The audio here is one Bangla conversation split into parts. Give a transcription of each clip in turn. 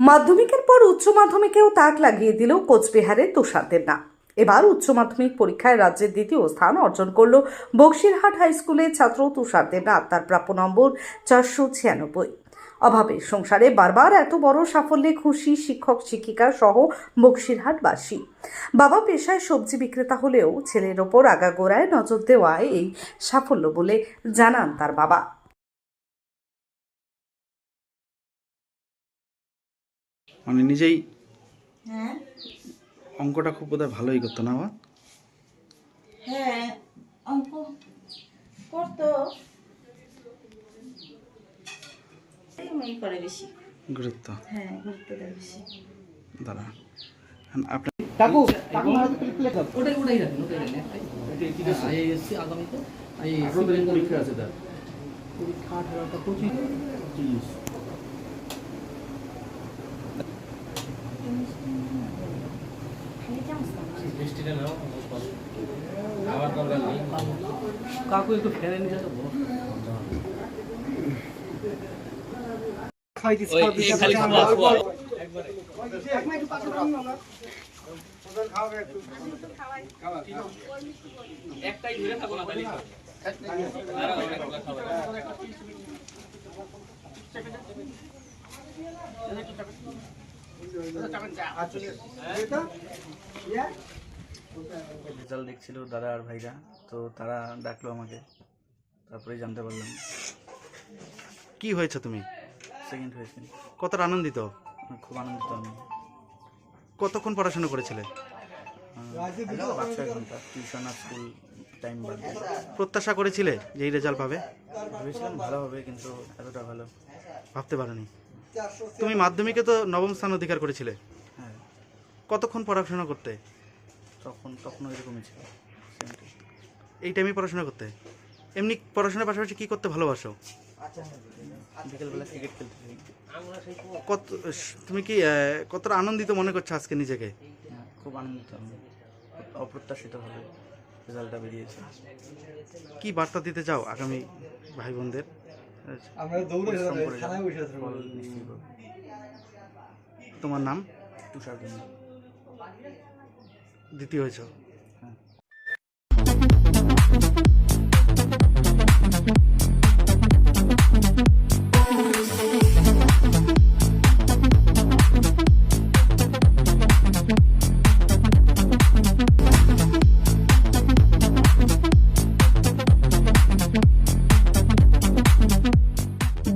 মাধ্যমিকের পর উচ্চ মাধ্যমিকেও তাক লাগিয়ে দিল কোচবিহারের তুষারদের না। এবার উচ্চ মাধ্যমিক পরীক্ষায় রাজ্যের দ্বিতীয় স্থান অর্জন করল বক্সিরহাট হাই স্কুলের ছাত্র তুষারদের নাথ তার প্রাপ্য নম্বর চারশো ছিয়ানব্বই। অভাবে সংসারে বারবার এত বড় সাফল্যে খুশি শিক্ষক, শিক্ষিকা সহ বক্সিরহাটবাসী। বাবা পেশায় সবজি বিক্রেতা হলেও ছেলের ওপর আগাগোড়ায় নজর দেওয়ায় এই সাফল্য বলে জানান তার বাবা। মানে নিজেই হ্যাঁ। অঙ্কটা খুব বোধহয় ভালোই করতো না বাবা? হ্যাঁ অঙ্ক করতো। করে বেশি। গুরুত্ব। হ্যাঁ গুরুত্ব দেয় বেশি। দাঁড়া। আপনি ওটাই ওটাই রাখুন ওটাই রাখুন আইএসসি আগামীতে। আইএসসি পরীক্ষা আছে পরীক্ষা আঠারোটা পঁচিশ কাকু একটু ফেলে নিয়ে যাব একটাই ধরে থাকো না তাহলে রেজাল্ট দেখছিল দাদা আর ভাইরা তো তারা ডাকলো আমাকে। তারপরেই জানতে পারলাম। কি হয়েছে তুমি? সেকেন্ড হয়েছে। কতটা আনন্দিত? খুব আনন্দিত আমি। কতক্ষণ পড়াশোনা করেছিলে? পাঁচ ছয় ঘণ্টা টিউশন আর স্কুল টাইম বাদ প্রত্যাশা করেছিলে যে এই রেজাল্ট পাবে? ভেবেছিলাম ভালো হবে কিন্তু এতটা ভালো। ভাবতে পারোনি। তুমি মাধ্যমিকে তো নবম স্থান অধিকার করেছিলে। হ্যাঁ। কতক্ষণ পড়াশোনা করতে? তখন তখনও এরকমই ছিল। এই টাইমে পড়াশোনা করতে। এমনি পড়াশোনার পাশাপাশি কি করতে ভালোবাসো? বিকেলবেলা ক্রিকেট খেলতে কত তুমি কি কতটা আনন্দিত মনে করছ আজকে নিজেকে? খুব আনন্দিত আমি। অপ্রত্যাশিতভাবে রেজাল্টটা বেরিয়েছে। কি বার্তা দিতে চাও আগামী ভাই বোনদের। তোমার নাম? তুষার দ্বিতীয় হয়েছ হ্যাঁ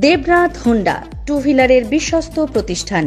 দেবরাত হোন্ডা টু হুইলারের বিশ্বস্ত প্রতিষ্ঠান।